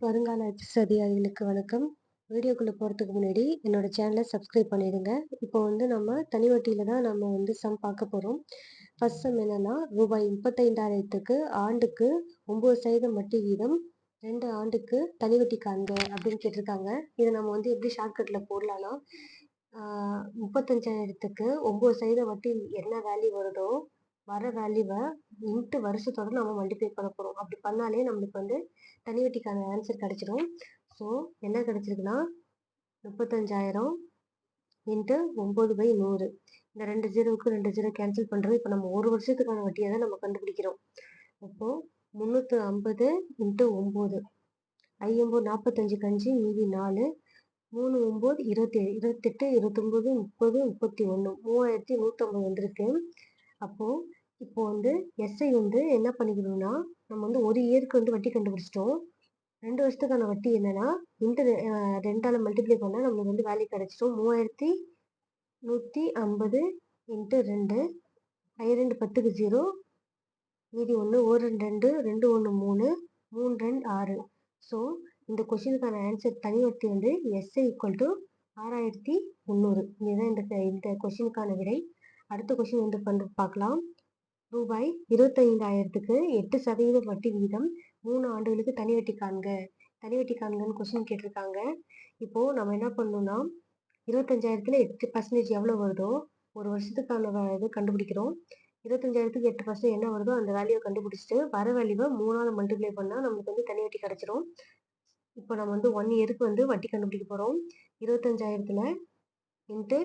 வருங்கால ஐபிஎஸ் அதிகாரிகளுக்கு வணக்கம். வீடியோக்குள்ளே போகிறதுக்கு முன்னாடி என்னோட சேனலை சப்ஸ்கிரைப் பண்ணிடுங்க. இப்போ வந்து நம்ம தனி வட்டியில் தான் நம்ம வந்து சம் பார்க்க போகிறோம் ஃபர்ஸ்ட் சம் என்னன்னா ரூபாய் முப்பத்தைந்தாயிரத்துக்கு ஆண்டுக்கு ஒம்பது சதவீதம் வட்டி வீதம் ரெண்டு ஆண்டுக்கு தனி வட்டி காண்க அப்படின்னு கேட்டிருக்காங்க. இதை நம்ம வந்து எப்படி ஷார்ட்கட்டில் போடலாம்னா முப்பத்தஞ்சாயிரத்துக்கு ஒம்பது சதவீதம் வட்டி என்ன வேல்யூ வருதோ வர வேல்யூவை இன்ட்டு வருஷத்தோட நம்ம மல்டிப்ளை பண்ண போகிறோம் அப்படி பண்ணாலே நம்மளுக்கு வந்து தனி வட்டிக்கான ஆன்சர் கிடச்சிடும் ஸோ என்ன கிடச்சிருக்குன்னா முப்பத்தஞ்சாயிரம் இன்ட்டு ஒம்பது பை நூறு. இந்த ரெண்டு ஜீரோவுக்கு ரெண்டு ஜீரோ கேன்சல் பண்ணுறது இப்போ நம்ம ஒரு வருஷத்துக்கான வட்டியை தான் நம்ம கண்டுபிடிக்கிறோம். அப்போது முந்நூற்று ஐம்பது இன்ட்டு ஒம்பது ஐம்பது நாற்பத்தஞ்சு கஞ்சி மீதி நாலு. மூணு ஒம்பது இருபத்தேழு இருபத்தெட்டு இருபத்தொம்போது முப்பது முப்பத்தி ஒன்று. மூவாயிரத்தி நூற்றம்பது வந்திருக்கு. அப்போது இப்போ வந்து எஸ்ஐ வந்து என்ன பண்ணிக்கணும்னா நம்ம வந்து ஒரு இயருக்கு வந்து வட்டி கண்டுபிடிச்சிட்டோம். ரெண்டு வருஷத்துக்கான வட்டி என்னன்னா இந்த ரெண்டால மல்டிப்ளை பண்ணால் நம்மளுக்கு வந்து வேல்யூ கிடச்சிடும். மூவாயிரத்தி நூற்றி ஐம்பது இன்ட்டு ரெண்டு ஐ ரெண்டு பத்துக்கு ஜீரோ மீதி ஒன்று ஒரு ரெண்டு ரெண்டு ரெண்டு ஒன்று மூணு மூணு ரெண்டு ஆறு. ஸோ இந்த கொஷினுக்கான ஆன்சர் தனி வட்டி வந்து எஸ்ஐ ஈக்குவல் டு ஆறாயிரத்தி முந்நூறு. இதுதான் இந்த இந்த கொஷினுக்கான விடை. அடுத்த கொஷின் வந்து பண்ணி பார்க்கலாம். ரூபாய் இருபத்தைந்தாயிரத்துக்கு எட்டு சதவீத வட்டி விகிதம் மூணு ஆண்டுகளுக்கு தனி வட்டி காண்க. தனி வட்டி காண்கன்னு கொஸ்டின் கேட்டிருக்காங்க. இப்போ நம்ம என்ன பண்ணணும்னா இருபத்தஞ்சாயிரத்துல எட்டு பர்சன்டேஜ் எவ்வளோ வருதோ ஒரு வருஷத்துக்கான இது கண்டுபிடிக்கிறோம். இருபத்தஞ்சாயிரத்துக்கு எட்டு பர்சன்ட் என்ன வருதோ அந்த வேல்யூவை கண்டுபிடிச்சிட்டு வர வேல்யூவை மூணாவது மல்டிப்ளை பண்ணால் நம்மளுக்கு வந்து தனி வட்டி கிடைச்சிரும். இப்போ நம்ம வந்து ஒன் இயருக்கு வந்து வட்டி கண்டுபிடிக்க போகிறோம் இருபத்தஞ்சாயிரத்துல இன்ட்டு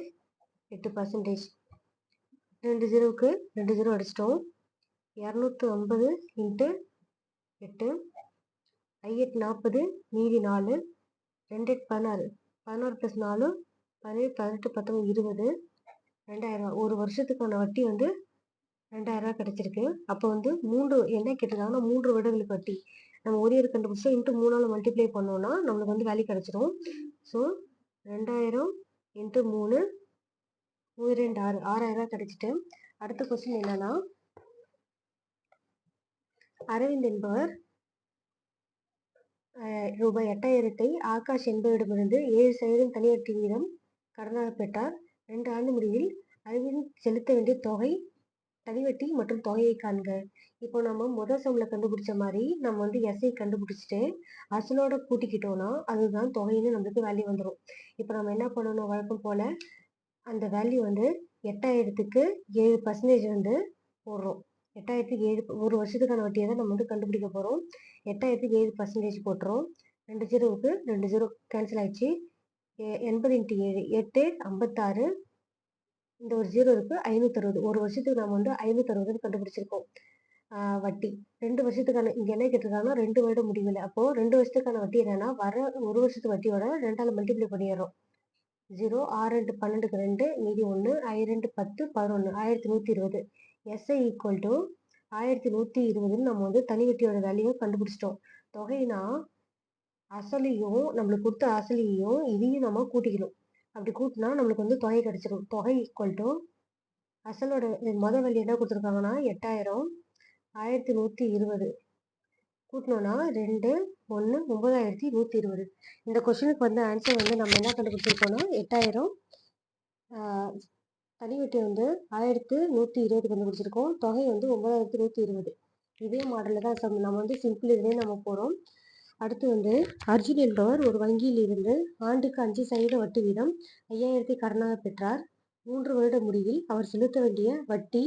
எட்டு பர்சன்டேஜ் ரெண்டு ஜீரோவுக்கு ரெண்டு ஜீரோ அடிச்சிட்டோம். இரநூத்து ஐம்பது இன்ட்டு எட்டு ஐஎட் நாற்பது மீதி நாலு ரெண்டு எட்டு பதினாறு. பதினாறு ப்ளஸ் நாலு பதினேழு பதினெட்டு பத்தொம்பது இருபது. ரெண்டாயிரரூவா ஒரு வருஷத்துக்கான வட்டி வந்து ரெண்டாயிரரூவா ரூபா அப்போ வந்து மூன்று என்ன கேட்டிருக்காங்கன்னா மூன்று வருடங்களுக்கு வட்டி. நம்ம ஒரு இயர் கண்டுபிடிச்சா இன்ட்டு மூணால் மல்டிப்ளை பண்ணோம்னா நம்மளுக்கு வந்து வேல்யூ கிடச்சிரும். ஸோ ரெண்டாயிரம் இன்ட்டு மூணு ரெண்டு ஆறு ஆறாயிரம் கிடச்சிட்டு அடுத்த கொஸ்டின் என்னன்னா அரவிந்த் என்பவர் ரூபாய் எட்டாயிரத்தை ஆகாஷ் என்பவரிடமிருந்து ஏழு சதவீதம் தனி வட்டி வீதம் கடனாக பெற்றார். ரெண்டு ஆண்டு முடிவில் அரவிந்த் செலுத்த வேண்டிய தொகை தனிவட்டி மற்றும் தொகையை காண்க. இப்போ நம்ம முதல் சம்ல கண்டுபிடிச்ச மாதிரி நம்ம வந்து எஸ்ஐ கண்டுபிடிச்சிட்டு அசலோட கூட்டிக்கிட்டோம்னா அதுதான் தொகைன்னு நம்மளுக்கு வேல்யூ வந்துடும் இப்போ நம்ம என்ன பண்ணணும் வழக்கம் போல அந்த வேல்யூ வந்து எட்டாயிரத்துக்கு ஏழு பர்சன்டேஜ் வந்து போடுறோம். எட்டாயிரத்துக்கு ஏழு ஒரு வருஷத்துக்கான வட்டியை தான் நம்ம வந்து கண்டுபிடிக்க போகிறோம் எட்டாயிரத்துக்கு ஏழு பர்சன்டேஜ் போட்டுரும் ரெண்டு ஜீரோவுக்கு ரெண்டு ஜீரோ கேன்சல் ஆயிடுச்சு. எ- எண்பது இன்ட்டு ஏழு எட்டு ஐம்பத்தாறு. இந்த ஒரு ஜீரோ இருக்கு ஐநூற்றறுபது ஒரு வருஷத்துக்கு நம்ம வந்து ஐநூற்றறுபதுன்னு கண்டுபிடிச்சிருக்கோம். வட்டி. ரெண்டு வருஷத்துக்கான இங்கே என்ன கேட்டிருக்காங்கன்னா ரெண்டு வருடம் முடிவில் அப்போது ரெண்டு வருஷத்துக்கான வட்டி என்னன்னா வர ஒரு வருஷத்து வட்டியோட ரெண்டால் மல்டிப்ளை பண்ணிடுறோம். ஜீரோ ஆறு ரெண்டு பன்னெண்டுக்கு ரெண்டு மீதி ஒன்று ஐ ரெண்டு பத்து பதினொன்று ஆயிரத்தி நூற்றி இருபது. எஸ்ஐ ஈக்குவல் டு ஆயிரத்தி நூற்றி இருபதுன்னு நம்ம வந்து தனி வட்டியோட வேல்யூவை கண்டுபிடிச்சிட்டோம். தொகைனா அசலையும் நம்மளுக்கு கொடுத்த அசலையும் இதையும் நம்ம கூட்டிக்கணும். அப்படி கூட்டினா நம்மளுக்கு வந்து தொகை கிடச்சிடும் தொகை ஈக்குவல் டு அசலோட மொதல் வழி என்ன கொடுத்துருக்காங்கன்னா எட்டாயிரம் ஆயிரத்தி நூற்றி இருபது. கூட்டினோன்னா ரெண்டு ஒன்று ஒன்பதாயிரத்தி நூற்றி இருபது இந்த கொஷினுக்கு வந்து ஆன்சர் வந்து நம்ம என்ன கண்டுபிடிச்சிருக்கோம்னா எட்டாயிரம் தனி வட்டி வந்து ஆயிரத்து நூற்றி இருபது கண்டுபிடிச்சிருக்கோம். தொகை வந்து ஒன்பதாயிரத்தி நூற்றி இருபது இதே மாடலில் தான் சம் நம்ம வந்து சிம்பிள் இதுலேயே நம்ம போகிறோம் அடுத்து வந்து அர்ஜுன் என்பவர் ஒரு வங்கியில் இருந்து ஆண்டுக்கு அஞ்சு சதவீத வட்டி வீதம் ஐயாயிரத்தை கடனாக பெற்றார். மூன்று வருட முடிவில் அவர் செலுத்த வேண்டிய வட்டி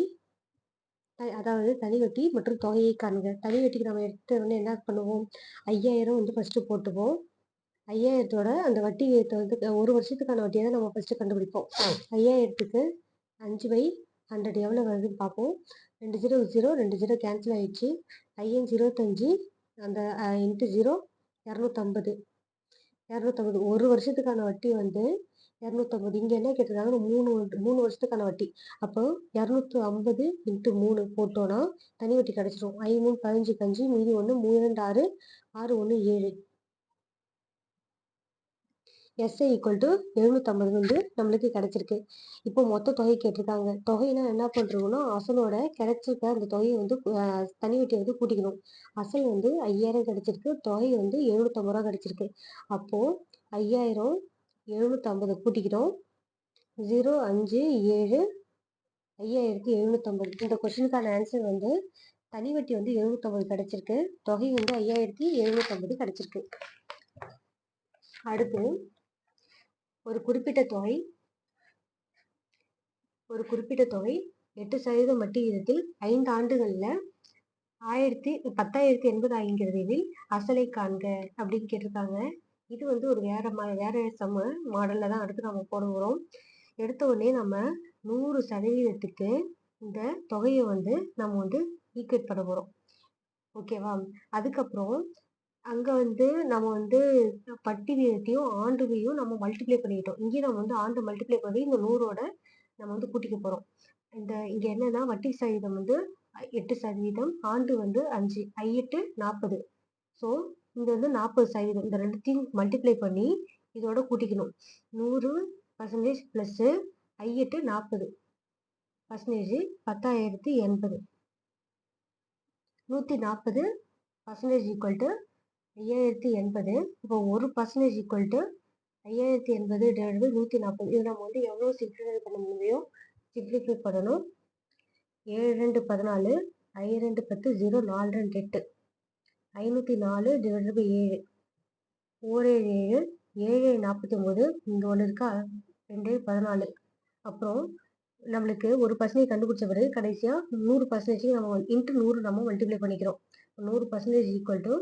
அதாவது தனி வட்டி மற்றும் தொகையை காண்க. தனி வட்டிக்கு நம்ம எடுத்த உடனே என்ன பண்ணுவோம்? ஐயாயிரம் வந்து ஃபர்ஸ்ட் போட்டுப்போம் ஐயாயிரத்தோட அந்த வட்டி விகிதத்தை வந்து ஒரு வருஷத்துக்கான வட்டியை தான் நம்ம ஃபர்ஸ்ட் கண்டுபிடிப்போம். ஐயாயிரத்துக்கு அஞ்சு பை ஹண்ட்ரட் எவ்வளோ வருதுன்னு பார்ப்போம். ரெண்டு ஜீரோ ஜீரோ ரெண்டு ஜீரோ கேன்சல் ஆயிடுச்சு. ஐஎன் இருபத்தஞ்சி அந்த இன்ட்டு ஜீரோ இரநூத்தம்பது. இரநூத்தம்பது. ஒரு வருஷத்துக்கான வட்டி வந்து இரநூத்தம்பது. இங்கே என்ன கேட்டிருக்காங்க? மூணு மூணு வருஷத்துக்கான வட்டி. அப்போ இரநூத்தி ஐம்பது இன்ட்டு மூணு போட்டோன்னா தனி வட்டி கிடச்சிரும். ஐ மூணு பதினஞ்சு கஞ்சி மீதி ஒன்று மூணு ரெண்டு ஆறு ஆறு ஒன்று ஏழு. எஸ்ஐ ஈக்குவல் டு எழுநூற்றம்பது வந்து நம்மளுக்கு கிடச்சிருக்கு. இப்போ மொத்த தொகை கேட்டிருக்காங்க. தொகைனா என்ன பண்ணுறோம்னா அசலோட கிடைச்சிருக்க அந்த தொகையை வந்து தனி வட்டியை வந்து கூட்டிக்கணும். அசல் வந்து ஐயாயிரம் கிடச்சிருக்கு. தொகை வந்து எழுநூற்றம்பது ரூபா கிடச்சிருக்கு. அப்போது ஐயாயிரம் எழுநூற்றம்பது கூட்டிக்கிறோம் ஜீரோ அஞ்சு ஏழு ஐயாயிரத்தி எழுநூற்றம்பது இந்த கொஷினுக்கான ஆன்சர் வந்து தனி வட்டி வந்து எழுநூற்றம்பது கிடச்சிருக்கு. தொகை வந்து ஐயாயிரத்தி எழுநூற்றம்பது கிடச்சிருக்கு. அடுத்து ஒரு குறிப்பிட்ட தொகை ஒரு குறிப்பிட்ட தொகை எட்டு சதவீதம் வட்டி விகிதத்தில் ஐந்து ஆண்டுகளில் ஆயிரத்தி பத்தாயிரத்தி எண்பது ஆகிறது அசலை காண்க அப்படின்னு கேட்டிருக்காங்க. இது வந்து ஒரு வேற மா வேற சம மாடலில் தான் அடுத்து நம்ம போட போகிறோம் எடுத்த உடனே நம்ம நூறு சதவீதத்துக்கு இந்த தொகையை வந்து நம்ம வந்து ஈக்குவேட் பண்ண போகிறோம் ஓகேவா அதுக்கப்புறம் அங்கே வந்து நம்ம வந்து பட்டி வீதத்தையும் ஆண்டுவையும் நம்ம மல்டிப்ளை பண்ணிக்கிட்டோம். இங்கே நம்ம வந்து ஆண்டு மல்டிப்ளை பண்ணி இந்த நூறோட நம்ம வந்து கூட்டிக்க போகிறோம் இந்த இங்கே என்னன்னா வட்டி சதவீதம் வந்து எட்டு சதவீதம் ஆண்டு வந்து அஞ்சு ஐ எட்டு நாற்பது ஸோ இது வந்து நாற்பது சதவீதம். இந்த ரெண்டுத்தையும் மல்டிப்ளை பண்ணி இதோட கூட்டிக்கணும். நூறு பர்சன்டேஜ் ப்ளஸ்ஸு ஐ எட்டு நாற்பது. பர்சன்டேஜ் பத்தாயிரத்தி எண்பது. நூற்றி நாற்பது பர்சன்டேஜ் ஈக்குவல் டு ஐயாயிரத்தி எண்பது. இப்போ ஒரு பர்சன்டேஜ் ஈக்குவல் டு ஐயாயிரத்தி எண்பது டிவைடு நூற்றி நாற்பது. இது நம்ம வந்து எவ்வளோ சிம்ப்ளிஃபை பண்ண முடியும் சிம்ப்ளிஃபை பண்ணணும். ஏழு ரெண்டு பதினாலு ஐ ரெண்டு பத்து ஜீரோ நாலு ரெண்டு எட்டு. ஐநூற்றி நாலு டிவைடட் பை ஏழு. ஓர் ஏழு ஏழு ஏழு நாற்பத்தி ஒம்பது இங்கே ஒன்று இருக்கா? ரெண்டு பதினாலு. அப்புறம் நம்மளுக்கு ஒரு பர்சன்டேஜ் கண்டுபிடிச்ச பிறகு கடைசியாக நூறு பர்சன்டேஜ் நம்ம இன்ட்டு நூறு நம்ம மல்டிப்ளை பண்ணிக்கிறோம். நூறு பர்சன்டேஜ் ஈக்குவல் டு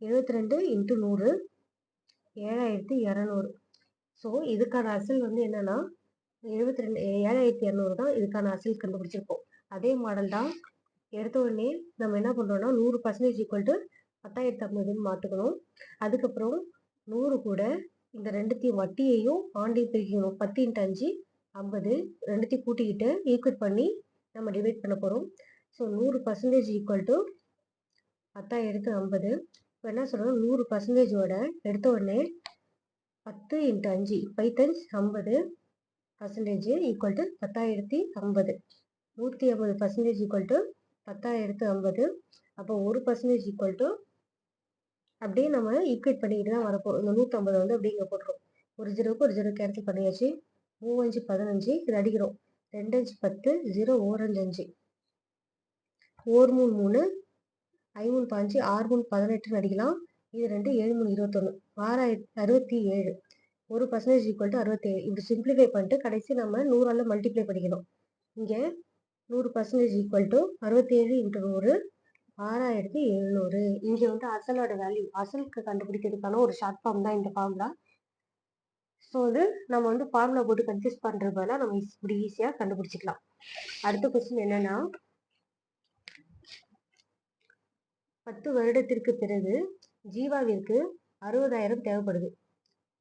எழுபத்தி ரெண்டு இன்ட்டு நூறு ஏழாயிரத்தி இரநூறு. ஸோ இதுக்கான அசல் வந்து என்னென்னா எழுபத்தி ரெண்டு ஏழாயிரத்தி இரநூறு தான் இதுக்கான அசல் கண்டுபிடிச்சிருப்போம். அதே மாடல் தான் எடுத்த உடனே நம்ம என்ன பண்ணுறோன்னா நூறு பர்சன்டேஜ் ஈக்குவல் டு பத்தாயிரத்து ஐம்பதுன்னு மாற்றுக்கணும் அதுக்கப்புறம் நூறு கூட இந்த ரெண்டுத்தையும் வட்டியையும் ஆண்டையும் பிரிக்கணும். பத்து இன்ட்டு அஞ்சு ஐம்பது ரெண்டுத்தையும் கூட்டிக்கிட்டு ஈக்குவட் பண்ணி நம்ம டிவைட் பண்ண போகிறோம் ஸோ நூறு பர்சன்டேஜ் ஈக்குவல் டு பத்தாயிரத்து ஐம்பது. இப்போ என்ன சொல்கிறோம் நூறு பர்சன்டேஜோட எடுத்த உடனே பத்து இன்ட்டு அஞ்சு பைத்தஞ்சு ஐம்பது பர்சன்டேஜ் ஈக்குவல் டு பத்தாயிரத்தி ஐம்பது. நூற்றி ஐம்பது பர்சன்டேஜ் ஈக்குவல் டு பத்தாயிரத்து ஐம்பது. அப்போ ஒரு பர்சன்டேஜ் ஈக்குவல் டு அப்படியே நம்ம ஈக்குவேட் பண்ணிக்கிட்டு தான் வரப்போம் இந்த நூற்றம்பது வந்து அப்படியே இங்கே போட்டுரும். ஒரு ஜீரோவுக்கு ஒரு ஜீரோ கேன்சல் பண்ணியாச்சு. மூவஞ்சு பதினஞ்சு இது அடிக்கிறோம். ரெண்டு அஞ்சு பத்து ஜீரோ ஓரஞ்சு அஞ்சு. ஓர் மூணு மூணு ஐமூணு பாஞ்சு ஆறு மூணு பதினெட்டுன்னு அடிக்கலாம். இது ரெண்டு ஏழு மூணு இருபத்தொன்று ஆறாயிரத்தி அறுபத்தி ஏழு. ஒரு பர்சன்டேஜ் ஈக்குவல் டு அறுபத்தேழு இப்படி சிம்பிளிஃபை பண்ணிட்டு கடைசி நம்ம நூறால் மல்டிப்ளை பண்ணிக்கணும். இங்கே நூறு பர்சன்டேஜ் ஈக்குவல் டு அறுபத்தேழு இன்ட்டு நூறு ஆறாயிரத்தி எழுநூறு. இங்கே வந்து அசலோட வேல்யூ அசலுக்கு கண்டுபிடிக்கிறதுக்கான ஒரு ஷார்ட் ஃபார்ம் தான் இந்த ஃபார்முலா ஸோ வந்து நம்ம வந்து ஃபார்முலா போட்டு கன்ஃபியூஸ் பண்ணுறது பதிலாக நம்ம இப்படி ஈஸியாக கண்டுபிடிச்சிக்கலாம். அடுத்த கொஸ்டின் என்னன்னா பத்து வருடத்திற்கு பிறகு ஜீவாவிற்கு அறுபதாயிரம் தேவைப்படுது.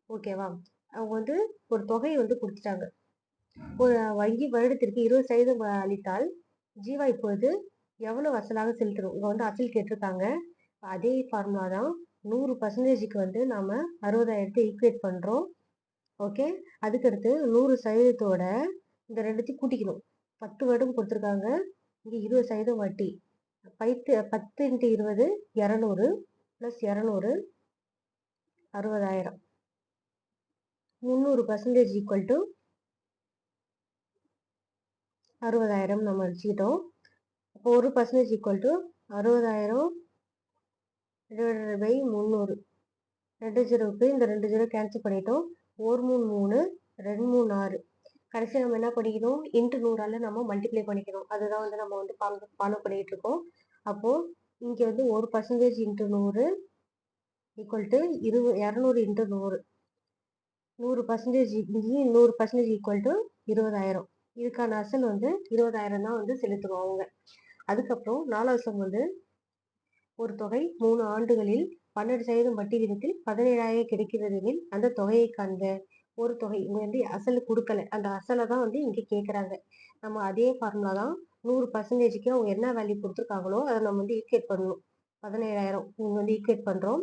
ஓகேவா அவங்க வந்து ஒரு தொகையை வந்து கொடுத்துட்டாங்க. வங்கி வருடத்திற்கு இருபது சதவீதம் அளித்தால் ஜீவா இப்போது எவ்வளோ அசலாக செலுத்தணும் இங்கே வந்து அசல் கேட்டிருக்காங்க. அதே ஃபார்முலா தான் நூறு பர்சன்டேஜுக்கு வந்து நாம் அறுபதாயிரத்தை ஈக்குவேட் பண்ணுறோம் ஓகே அதுக்கடுத்து நூறு சதவீதத்தோட இந்த ரெண்டுத்தையும் கூட்டிக்கணும். பத்து வருடம் கொடுத்துருக்காங்க. இங்கே இருபது சதவீதம் வட்டி. பைத்து பத்து இன்ட்டு இருபது இரநூறு ப்ளஸ் இரநூறு அறுபதாயிரம். முந்நூறு பர்சன்டேஜ் ஈக்குவல் டு அறுபதாயிரம் நம்ம வச்சுக்கிட்டோம் அப்போ ஒரு பர்சன்டேஜ் ஈக்குவல் டு அறுபதாயிரம் டிவைடட் பை முந்நூறு. ரெண்டு ஜீரோவுக்கு இந்த ரெண்டு ஜீரோ கேன்சல் பண்ணிட்டோம். ஒரு மூணு மூணு ரெண்டு மூணு ஆறு. கடைசி நம்ம என்ன பண்ணிக்கணும்? இன்ட்டு நூறால் நம்ம மல்டிப்ளை பண்ணிக்கணும். அதுதான் வந்து நம்ம வந்து ஃபாலோ ஃபாலோ பண்ணிகிட்டு இருக்கோம் அப்போது இங்கே வந்து ஒரு பர்சன்டேஜ் இன்ட்டு நூறு ஈக்குவல் டு இருபது இரநூறு இன்ட்டு நூறு. நூறு பர்சன்டேஜ் இங்கேயும் நூறு பர்சன்டேஜ் ஈக்குவல் டு இருபதாயிரம். இதுக்கான அசல் வந்து இருபதாயிரம் தான் வந்து செலுத்துவோம் அவங்க. அதுக்கப்புறம் நாலாவது சம் வந்து ஒரு தொகை மூணு ஆண்டுகளில் பன்னெண்டு சதவீதம் வட்டி விதத்தில் பதினேழாயிரம் கிடைக்கிறது அந்த தொகையை காண்க ஒரு தொகை இங்க வந்து அசல் கொடுக்கல. அந்த அசலை தான் வந்து இங்க கேக்குறாங்க. நம்ம அதே ஃபார்முலா தான் நூறு பர்சன்டேஜுக்கு அவங்க என்ன வேல்யூ கொடுத்துருக்காங்களோ அதை நம்ம வந்து ஈக்குவேட் பண்ணணும். பதினேழாயிரம் இவங்க வந்து ஈக்குவேட் பண்றோம்.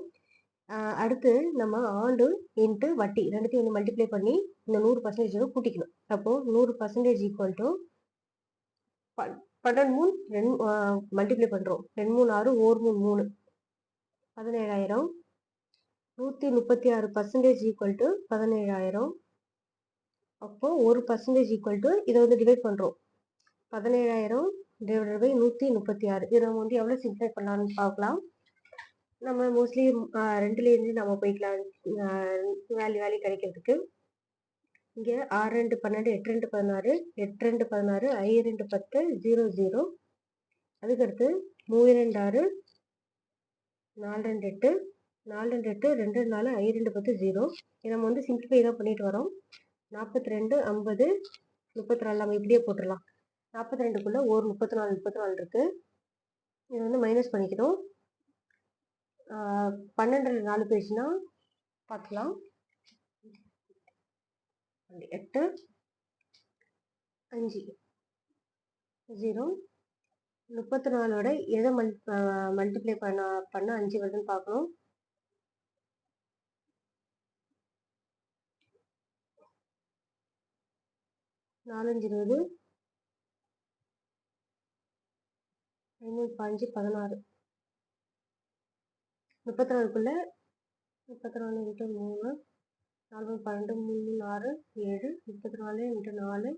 அடுத்து நம்ம ஆண்டு இன்ட்டு வட்டி ரெண்டுத்தையும் வந்து மல்டிப்ளை பண்ணி இந்த நூறு பர்சன்டேஜோட கூட்டிக்கணும். அப்போது நூறு பர்சன்டேஜ் ஈக்குவல் டு பன்னெண்டு மூணு ரெண்டு மல்டிப்ளை பண்ணுறோம் ரெண்டு மூணு ஆறு ஓர் மூணு மூணு. பதினேழாயிரம். நூற்றி முப்பத்தி ஆறு பர்சன்டேஜ் ஈக்குவல் டு பதினேழாயிரம். அப்போது ஒரு பர்சன்டேஜ் ஈக்குவல் டு இதை வந்து டிவைட் பண்ணுறோம் பதினேழாயிரம் டிவைடட் பை நூற்றி முப்பத்தி ஆறு. இதை நம்ம வந்து எவ்வளோ சிம்ப்ளை பண்ணலாம்னு பார்க்கலாம். நம்ம மோஸ்ட்லி ரெண்டுலேருந்து நம்ம போய்க்கலாம். வேல்யூ வேல்யூ கிடைக்கிறதுக்கு. இங்கே ஆறு ரெண்டு பன்னெண்டு எட்டு ரெண்டு பதினாறு எட்டு ரெண்டு பதினாறு ஐ ரெண்டு பத்து ஜீரோ ஜீரோ. அதுக்கடுத்து மூணு ரெண்டு ஆறு நாலு ரெண்டு எட்டு நாலு ரெண்டு எட்டு ரெண்டு ரெண்டு நாலு ஐ ரெண்டு பத்து ஜீரோ. இதை நம்ம வந்து சிம்பிளிஃபை தான் பண்ணிட்டு வரோம். நாற்பத்தி ரெண்டு ஐம்பது முப்பத்தி நாலு நம்ம இப்படியே போட்டுடலாம். நாற்பத்தி ரெண்டுக்குள்ளே ஒரு முப்பத்தி நாலு முப்பத்தி நாலு இருக்குது இதை வந்து மைனஸ் பண்ணிக்கணும். பன்னெண்டு நாலு பேஜ்னா பார்க்கலாம் எட்டு அஞ்சு ஜீரோ முப்பத்தி நாலோட எதை மல் மல்டிப்ளை பண்ண பண்ண அஞ்சு வருதுன்னு பார்க்கணும். நாலஞ்சு இருபது. ஐநூறு பாஞ்சு பதினாறு. முப்பத்தி நாலுக்குள்ள முப்பத்தி நாலு இன்ட்டு மூணு. நாலு பன்னெண்டு மூணு ஆறு ஏழு முப்பத்தி நாலு இன்ட்டு நாலு